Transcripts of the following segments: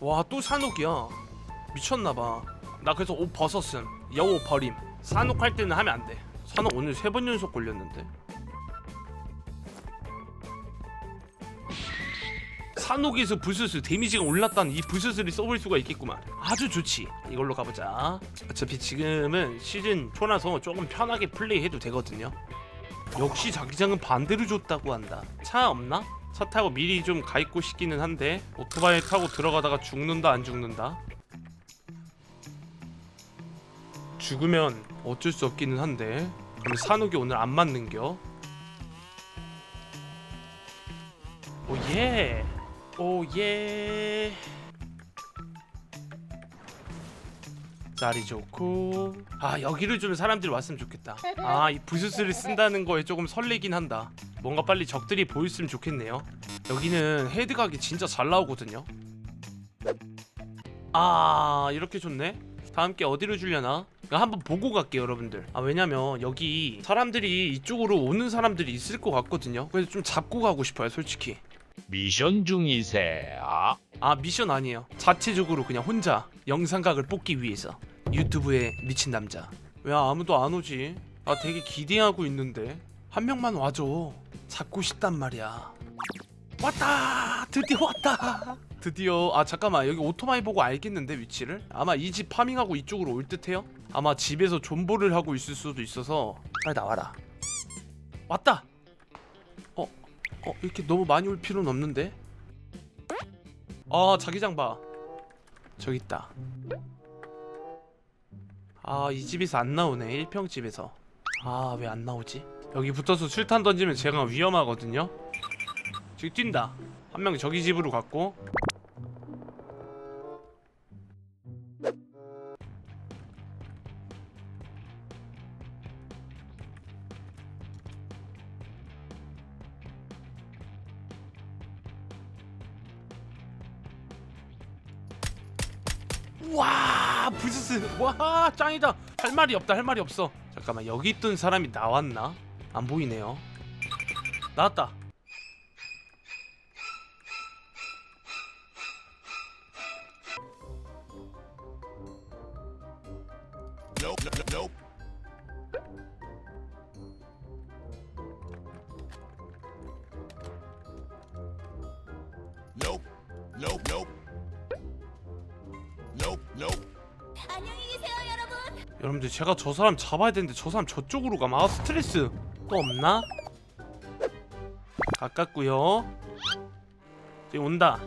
와 또 산옥이야. 미쳤나봐. 나 그래서 옷 벗었음. 여옷 버림. 산옥 할 때는 하면 안돼. 산옥 오늘 세 번 연속 걸렸는데. 산옥에서 부스스 데미지가 올랐다는 이 부스스를 써볼 수가 있겠구만. 아주 좋지. 이걸로 가보자. 어차피 지금은 시즌 초라서 조금 편하게 플레이해도 되거든요. 역시 자기장은 반대로 줬다고 한다. 차 없나? 차 타고 미리 좀가 있고 싶기는 한데 오토바이 타고 들어가다가 죽는다 안 죽는다? 죽으면 어쩔 수 없기는 한데. 그럼 산옥이 오늘 안 맞는겨? 오예. 오예 날이 좋고. 아 여기를 좀 사람들이 왔으면 좋겠다. 아 이 부스스를 쓴다는 거에 조금 설레긴 한다. 뭔가 빨리 적들이 보였으면 좋겠네요. 여기는 헤드각이 진짜 잘 나오거든요. 아 이렇게 좋네. 다음 게 어디로 그냥 한번 보고 갈게요 여러분들. 아 왜냐면 여기 사람들이 이쪽으로 오는 사람들이 있을 것 같거든요. 그래서 좀 잡고 가고 싶어요 솔직히 미션 중이세요. 아 미션 아니에요. 자체적으로 그냥 혼자 영상각을 뽑기 위해서 유튜브에 미친 남자. 왜 아무도 안 오지? 아 되게 기대하고 있는데. 한 명만 와줘. 잡고 싶단 말이야. 왔다! 드디어 왔다! 드디어 아 잠깐만. 여기 오토바이 보고 알겠는데 위치를? 아마 이 집 파밍하고 이쪽으로 올 듯해요? 아마 집에서 존버를 하고 있을 수도 있어서. 빨리 나와라. 왔다! 어? 어 이렇게 너무 많이 올 필요는 없는데? 아 자기장 봐. 저기 있다. 아 이 집에서 안 나오네 1평 집에서. 아 왜 안 나오지? 여기 붙어서 술탄 던지면 제가 위험하거든요? 저기 뛴다. 한명 저기 집으로 갔고 와 부스스. 와 짱이다. 할 말이 없다 할 말이 없어. 잠깐만 여기 있던 사람이 나왔나? 안 보이네요. 나왔다. Nope. Nope. 여러분. 여러분들 제가 저 사람 잡아야 되는데 저 사람 저쪽으로 가면 아 스트레스 또 없나? 가깝구요 저기 온다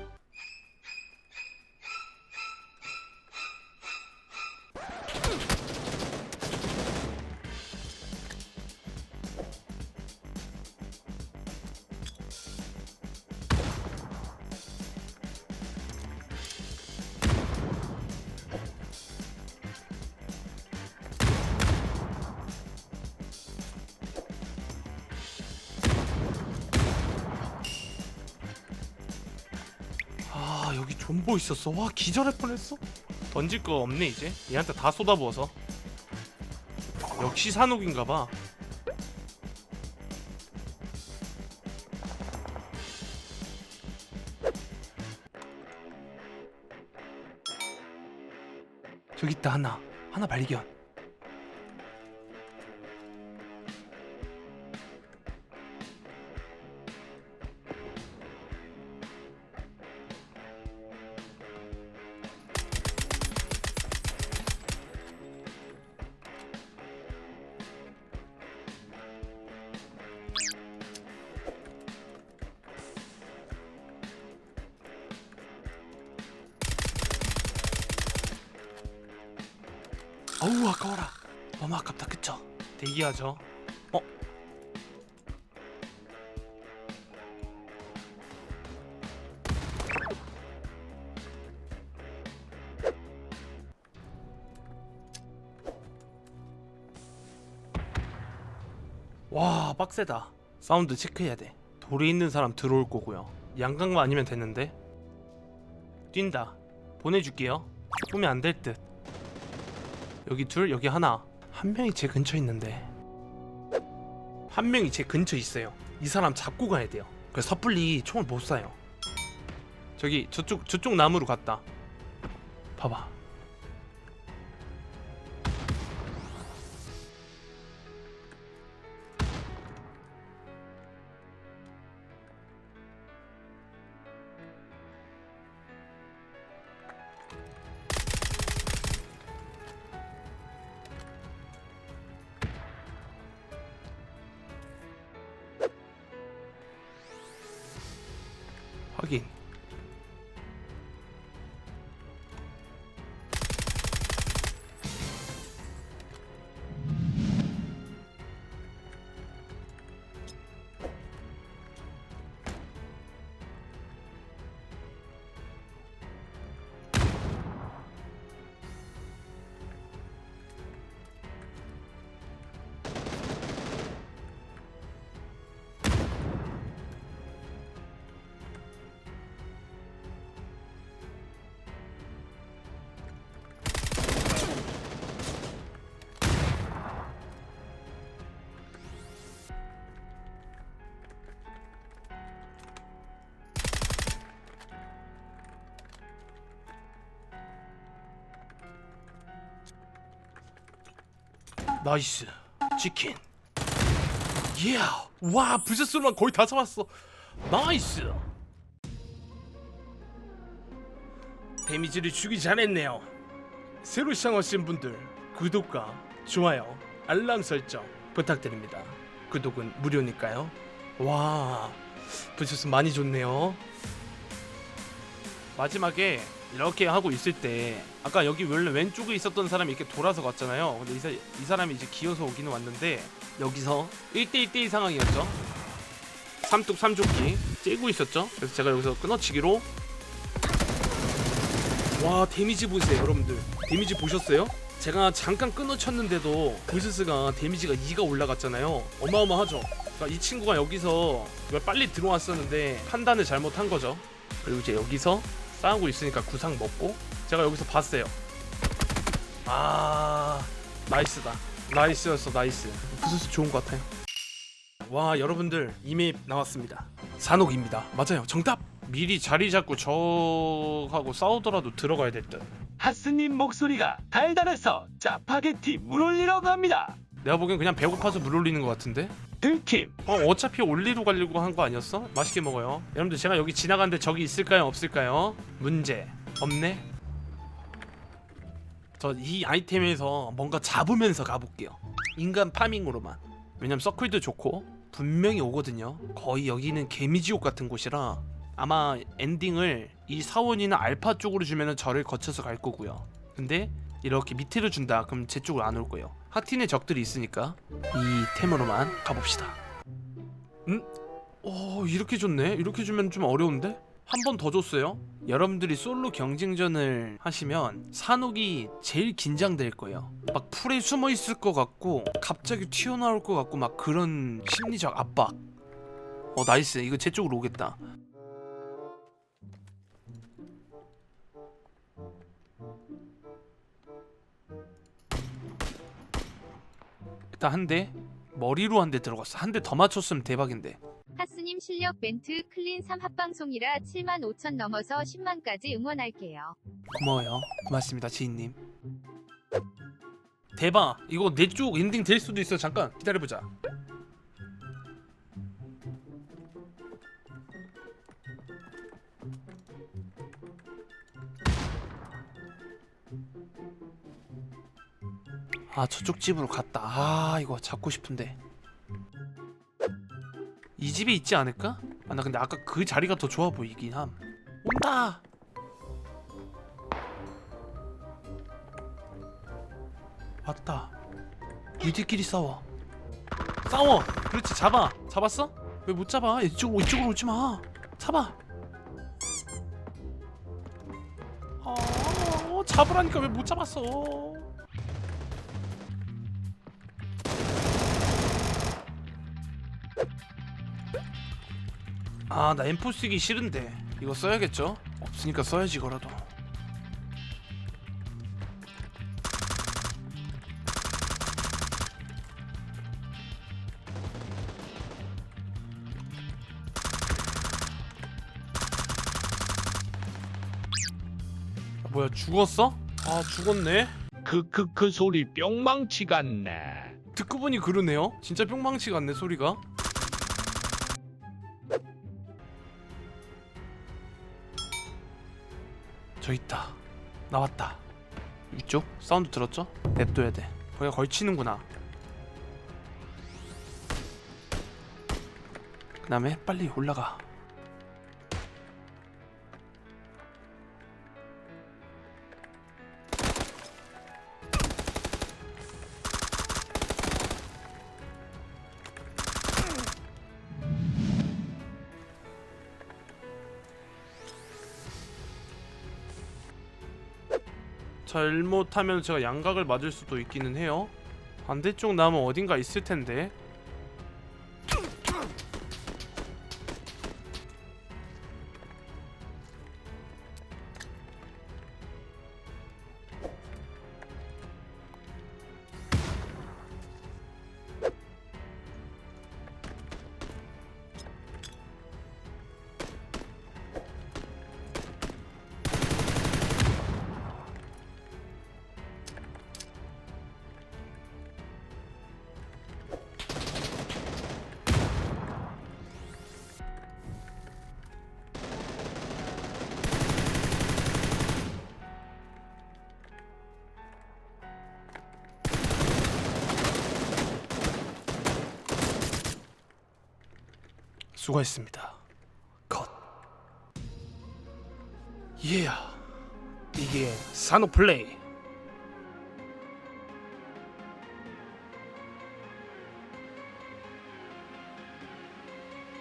존버 있었어. 와 기절할 뻔했어. 던질 거 없네 이제. 얘한테 다 쏟아부어서. 역시 산옥인가봐. 저기 있다 하나. 하나 발견 아까워라. 너무 아깝다. 그쵸? 대기하죠. 어? 와 빡세다. 사운드 체크해야 돼. 돌에 있는 사람 들어올 거고요. 양강만 아니면 되는데? 뛴다. 보내줄게요. 보면 안될듯 여기 둘 여기 하나. 한 명이 제 근처에 있는데. 한 명이 제 근처에 있어요. 이 사람 잡고 가야 돼요. 그래서 섣불리 총을 못 쏴요. 저기 저쪽 저쪽 나무로 갔다. 봐봐 나이스. 치킨. 예! 와 부셔스만 거의 다 잡았어. 나이스. 데미지를 주기 잘했네요. 새로 시청하신 분들 구독과 좋아요 알람 설정 부탁드립니다. 구독은 무료니까요. 와 부셔스 많이 좋네요. 마지막에 이렇게 하고 있을 때 아까 여기 원래 왼쪽에 있었던 사람이 이렇게 돌아서 갔잖아요. 근데 이, 사, 이 사람이 이제 기어서 오기는 왔는데 여기서 1대1대1 상황이었죠. 삼뚝 삼조끼 째고 있었죠. 그래서 제가 여기서 끊어치기로. 와 데미지 보세요 여러분들. 데미지 보셨어요? 제가 잠깐 끊어쳤는데도 부스스가 데미지가 2가 올라갔잖아요. 어마어마하죠. 그러니까 이 친구가 여기서 빨리 들어왔었는데 판단을 잘못한 거죠. 그리고 이제 여기서 싸우고 있으니까 구상 먹고 제가 여기서 봤어요. 아 나이스다. 나이스였어 나이스. 부스스 좋은 것 같아요. 와 여러분들 이맵 나왔습니다. 산옥입니다. 맞아요. 정답! 미리 자리 잡고 저하고 싸우더라도 들어가야 됐던. 하스님 목소리가 달달해서 짜파게티 물 올리러 갑니다. 내가 보기엔 그냥 배고파서 물 올리는 것 같은데 들킴. 어 어차피 올리러 가려고 한 거 아니었어? 맛있게 먹어요. 여러분들 제가 여기 지나가는데 적이 있을까요? 없을까요? 문제 없네? 저 이 아이템에서 뭔가 잡으면서 가볼게요. 인간 파밍으로만. 왜냐면 서클도 좋고 분명히 오거든요. 거의 여기는 개미지옥 같은 곳이라 아마 엔딩을 이 사원이나 알파 쪽으로 주면은 저를 거쳐서 갈 거고요. 근데 이렇게 밑으로 준다. 그럼 제 쪽으로 안 올 거예요 하틴의 적들이 있으니까 이 템으로만 가봅시다. 음? 오 이렇게 좋네. 이렇게 주면 좀 어려운데? 한 번 더 줬어요. 여러분들이 솔로 경쟁전을 하시면 산옥이 제일 긴장될 거예요. 막 풀에 숨어 있을 것 같고 갑자기 튀어나올 것 같고 막 그런 심리적 압박. 어 나이스. 이거 제 쪽으로 오겠다 일단 한대 머리로 한 대 들어갔어 한 대 더 맞췄으면 대박인데 하스님 실력 멘트 클린 3 합방송이라 7만 5천 넘어서 10만까지 응원할게요. 고마워요. 고맙습니다, 지인님. 대박. 이거 내 쪽 엔딩 될 수도 있어. 잠깐 기다려보자. 아 저쪽 집으로 갔다. 아 이거 잡고 싶은데. 이 집에 있지 않을까? 아 나 근데 아까 그 자리가 더 좋아 보이긴 함. 온다. 왔다. 니들끼리 싸워. 싸워. 그렇지 잡아. 잡았어? 왜 못 잡아? 이쪽으로 이쪽으로 오지 마. 잡아. 아 잡으라니까 왜 못 잡았어? 아 나 M4 쓰기 싫은데 이거 써야겠죠? 없으니까 써야지 이거라도. 뭐야 죽었어? 아 죽었네. 크크크 소리 뿅망치 같네. 듣고 보니 그러네요. 진짜 뿅망치 같네 소리가. 저 있다. 나왔다. 이쪽 사운드 들었죠? 냅둬야 돼. 거기가 걸치는구나. 그 다음에 빨리 올라가. 잘못하면 제가 양각을 맞을 수도 있기는 해요. 반대쪽 나무 어딘가 있을 텐데. 수고했습니다. 컷. 이해야. 이게 산호 플레이.